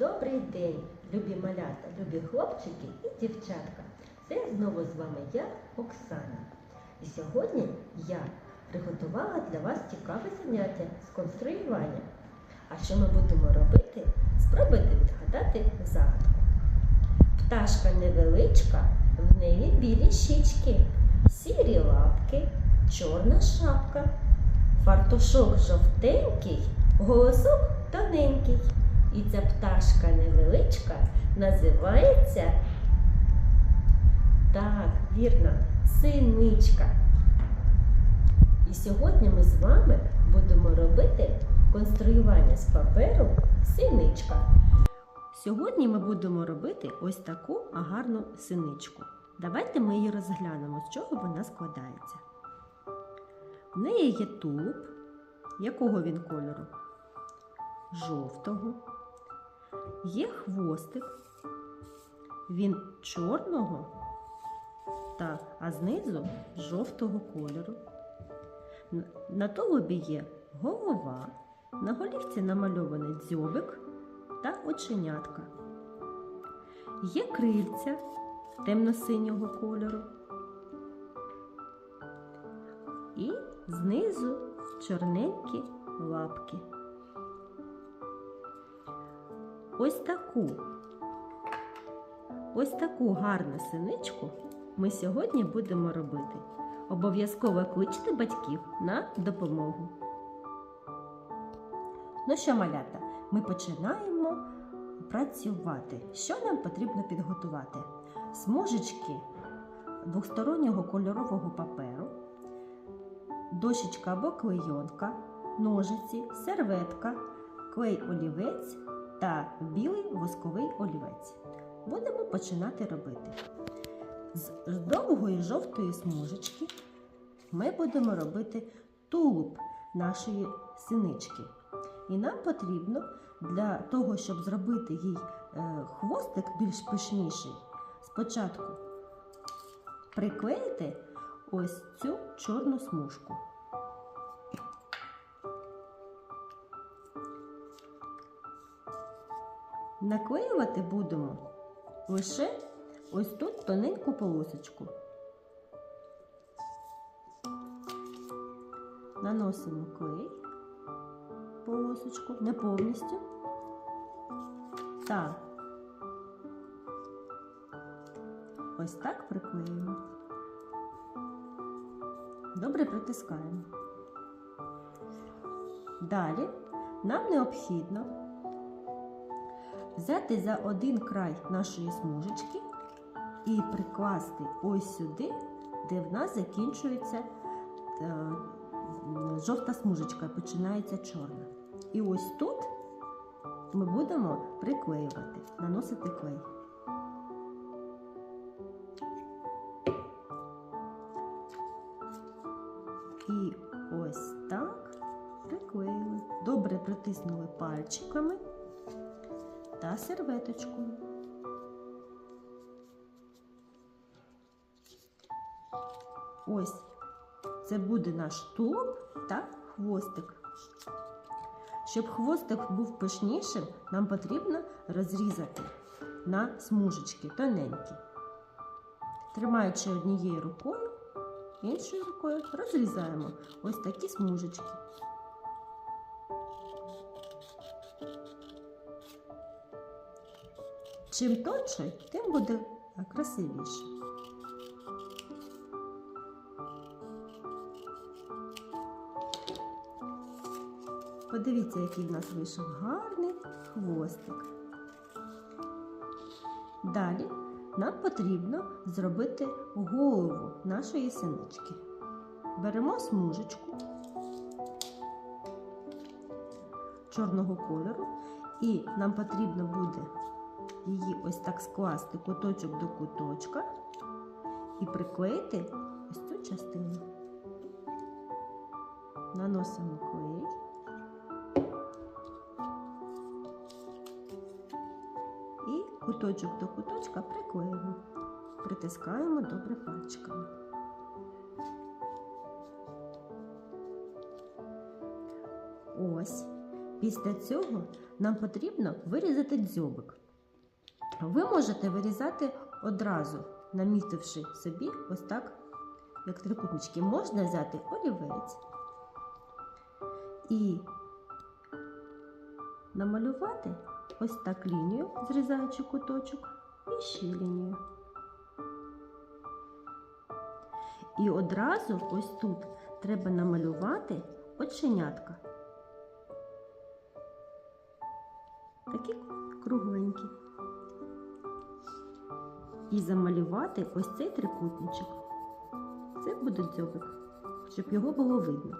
Добрий день, любі малята, любі хлопчики і дівчатка. Це знову з вами я, Оксана. І сьогодні я приготувала для вас цікаве заняття з конструювання. А що ми будемо робити? Спробуйте відгадати загадку. Пташка невеличка, в неї білі щічки, сірі лапки, чорна шапка, фартушок жовтенький, голосок тоненький. І ця пташка невеличка називається так, вірно, синичка. І сьогодні ми з вами будемо робити конструювання з паперу синичка. Сьогодні ми будемо робити ось таку гарну синичку. Давайте ми її розглянемо, з чого вона складається. В неї є тулуб. Якого він кольору? Жовтого. Є хвостик. Він чорного, та, а знизу жовтого кольору. На тулубі є голова, на голівці намальований дзьобик та оченятка. Є крильця темно-синього кольору. І знизу чорненькі лапки. Ось таку, ось таку гарну синичку ми сьогодні будемо робити. Обов'язково кличте батьків на допомогу. Ну що, малята, ми починаємо працювати. Що нам потрібно підготувати? Смужечки двостороннього кольорового паперу, дощечка або клейонка, ножиці, серветка, клей олівець та білий восковий олівець. Будемо починати робити. З довгої жовтої смужечки ми будемо робити тулуб нашої синички. І нам потрібно для того, щоб зробити їй е, хвостик більш пишніший, спочатку приклеїти ось цю чорну смужку. Наклеювати будемо лише ось тут тоненьку полосочку. Наносимо клей, полосочку, не повністю. Та ось так приклеїмо. Добре притискаємо. Далі нам необхідно взяти за один край нашої смужечки і прикласти ось сюди, де в нас закінчується е, жовта смужечка, починається чорна. І ось тут ми будемо приклеювати, наносити клей. І ось так приклеїли. Добре притиснули пальчиками та серветочкою. Ось це буде наш тулуб та хвостик. Щоб хвостик був пишнішим, нам потрібно розрізати на смужечки тоненькі. Тримаючи однією рукою, іншою рукою розрізаємо ось такі смужечки. Чим тонше, тим буде красивіше. Подивіться, який в нас вийшов гарний хвостик. Далі нам потрібно зробити голову нашої синички. Беремо смужечку чорного кольору, і нам потрібно буде її ось так скласти куточок до куточка і приклеїти ось цю частину. Наносимо клей. І куточок до куточка приклеїмо. Притискаємо добре пальчиками. Ось Після цього нам потрібно вирізати дзьобик. Ви можете вирізати одразу, намітивши собі ось так, як трикутнички. Можна взяти олівець і намалювати ось так лінію, зрізаючи куточок, і ще лінію. І одразу ось тут треба намалювати оченятка. Такі кругленькі. І замалювати ось цей трикутничок. Це буде дзьобик, щоб його було видно.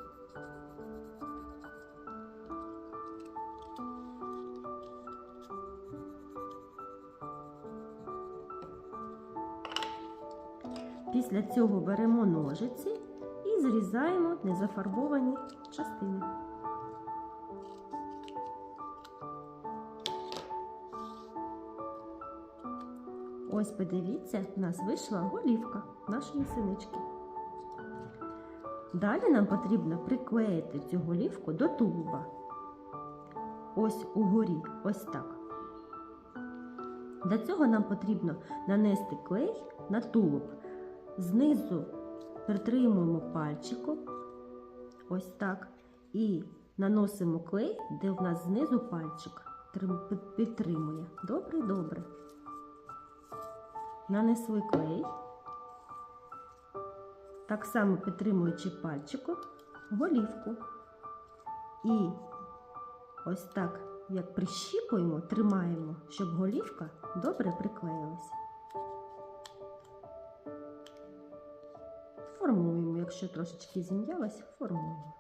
Після цього беремо ножиці і зрізаємо незафарбовані частини. Ось подивіться, в нас вийшла голівка нашої синички. Далі нам потрібно приклеїти цю голівку до тулуба. Ось угорі, ось так. Для цього нам потрібно нанести клей на тулуб. Знизу притримуємо пальчиком, ось так, і наносимо клей, де в нас знизу пальчик підтримує. Добре, добре. Нанесли клей, так само підтримуючи пальчиком голівку. І ось так, як прищіпуємо, тримаємо, щоб голівка добре приклеїлась. Формуємо, якщо трошечки зім'ялась, формуємо.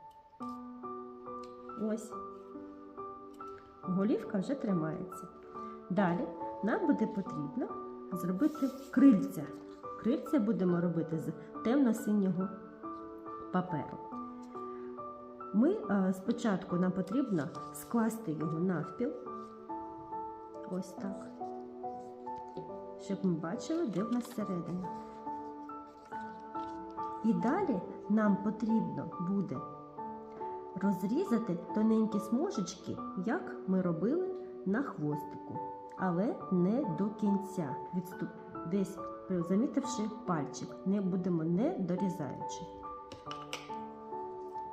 Ось. Голівка вже тримається. Далі нам буде потрібно зробити крильця. Крильця будемо робити з темно-синього паперу. Ми е, спочатку нам потрібно скласти його навпіл. Ось так. Щоб ми бачили, де в нас середина. І далі нам потрібно буде розрізати тоненькі смужечки, як ми робили на хвостику, але не до кінця, відступ... десь замітивши пальчик, не будемо не дорізаючи.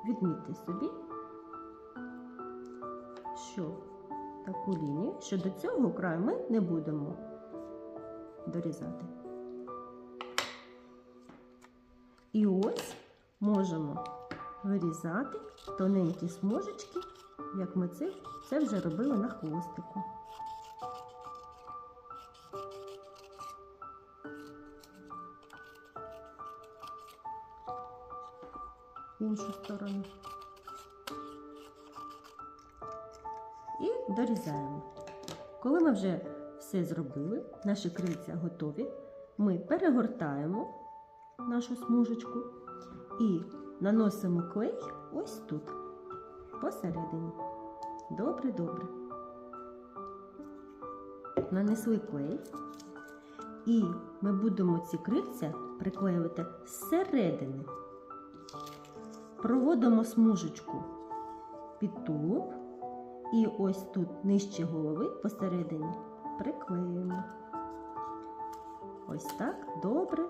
Відмітьте собі, що таку лінію, що до цього краю ми не будемо дорізати. І ось можемо вирізати тоненькі смужечки, як ми це, це вже робили на хвостику. Іншу сторону. І дорізаємо. Коли ми вже все зробили, наші крильця готові, ми перегортаємо нашу смужечку і наносимо клей ось тут, посередині. Добре, добре. Нанесли клей, і ми будемо ці крильця приклеювати зсередини. Проводимо смужечку під тулуб і ось тут нижче голови посередині приклеюємо. Ось так добре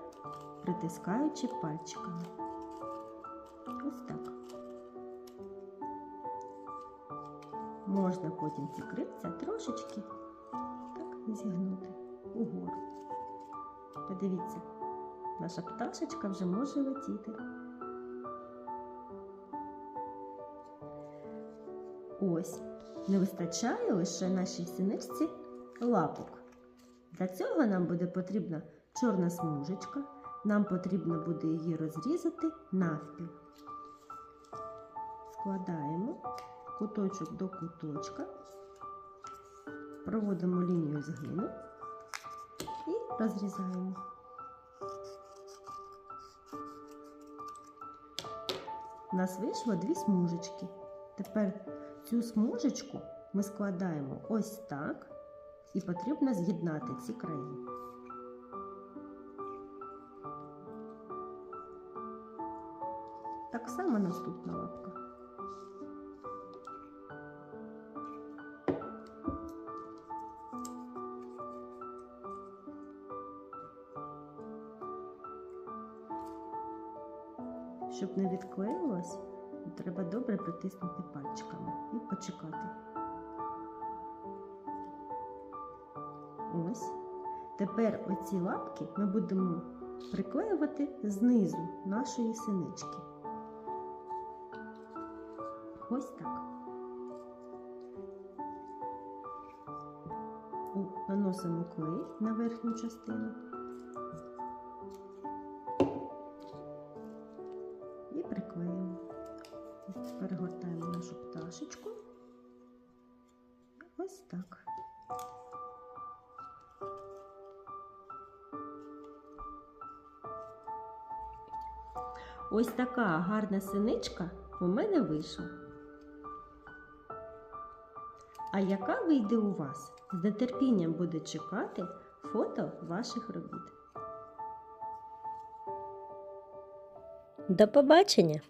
притискаючи пальчиками. Ось так. Можна потім ці крильця трошечки так зігнути угору. Подивіться, наша пташечка вже може летіти. Ось, не вистачає лише нашій синичці лапок. Для цього нам буде потрібна чорна смужечка. Нам потрібно буде її розрізати навпіл. Складаємо куточок до куточка, проводимо лінію згину і розрізаємо. У нас вийшло дві смужечки. Тепер цю смужечку ми складаємо ось так і потрібно з'єднати ці краї. Так само наступна лапка. Щоб не відклеїлось, треба добре притиснути пальчиками і почекати. Ось. Тепер оці лапки ми будемо приклеювати знизу нашої синички. Ось так. Наносимо клей на верхню частину. Ось така гарна синичка у мене вийшла. А яка вийде у вас? З нетерпінням буде чекати фото ваших робіт. До побачення!